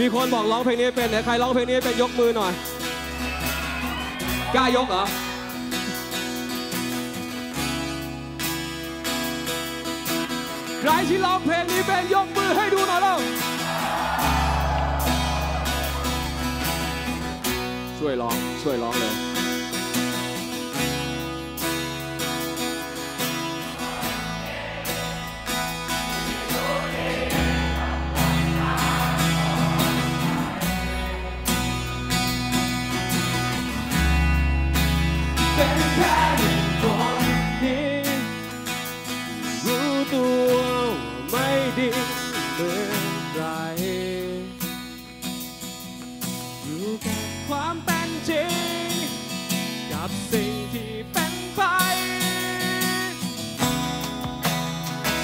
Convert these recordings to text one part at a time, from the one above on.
มีคนบอกร้องเพลงนี้เป็นไหนใครร้องเพลงนี้เป็นยกมือหน่อย กล้ายกเหรอใครที่ร้องเพลงนี้เป็นยกมือให้ดูหน่อยแล้วช่วยร้องช่วยร้องเลย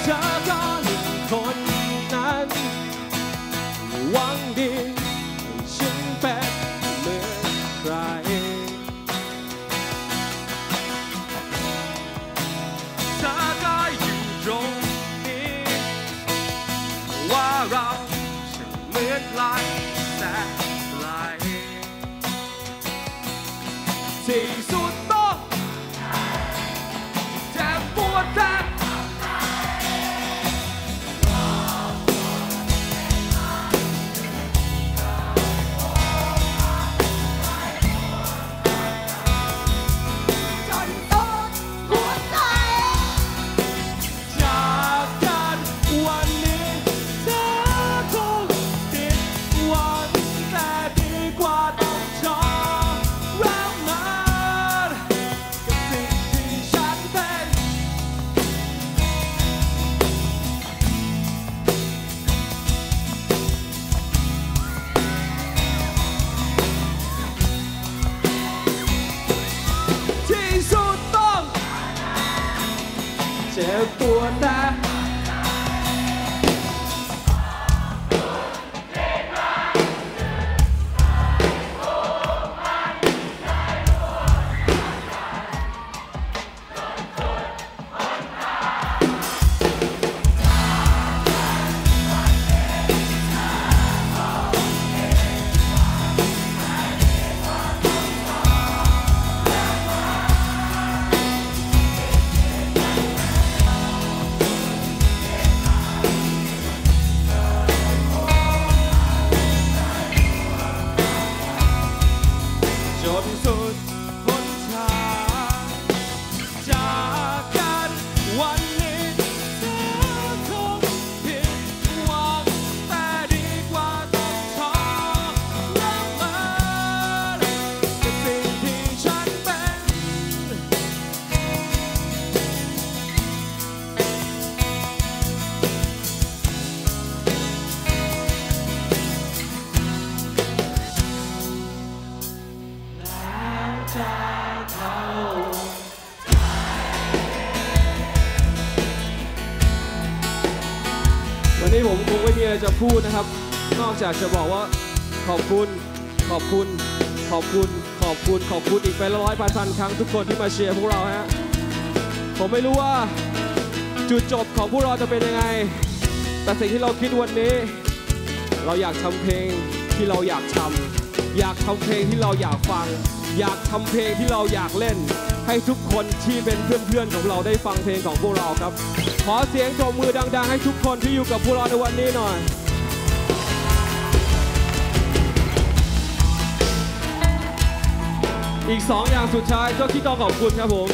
เธอก็หนึ่งคนนั้นหวังดีให้ฉันเป็นเหมือนใคร เธอก็อยู่ตรงนี้ ว่าเราช่างเหมือนลายแสนไกลที่สุดต้องเจ็บปวดแทบ เจ็ บปว วันนี้ผมคงไม่มีอะไรจะพูดนะครับ นอกจากจะบอกว่าขอบคุณ ขอบคุณ ขอบคุณ ขอบคุณ ขอบคุณอีกเป็นร้อยพันพันครั้งทุกคนที่มาเชียร์พวกเราฮะ ผมไม่รู้ว่าจุดจบของพวกเราจะเป็นยังไง แต่สิ่งที่เราคิดวันนี้ เราอยากทำเพลงที่เราอยากทำอยากทำเพลงที่เราอยากฟัง อยากทำเพลงที่เราอยากเล่น ให้ทุกคนที่เป็นเพื่อนๆของเราได้ฟังเพลงของพวกเราครับ ขอเสียงตบมือดัง ๆ ให้ทุกคนที่อยู่กับพวกเราในวันนี้หน่อยอีก 2 อย่างสุดท้ายก็ที่ต้องขอบคุณครับผม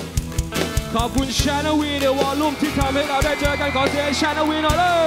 ขอบคุณชา n วีในวอลลุ่มที่ทำให้เราได้เจอกันขอเสียงชา n วีหน่อยเลย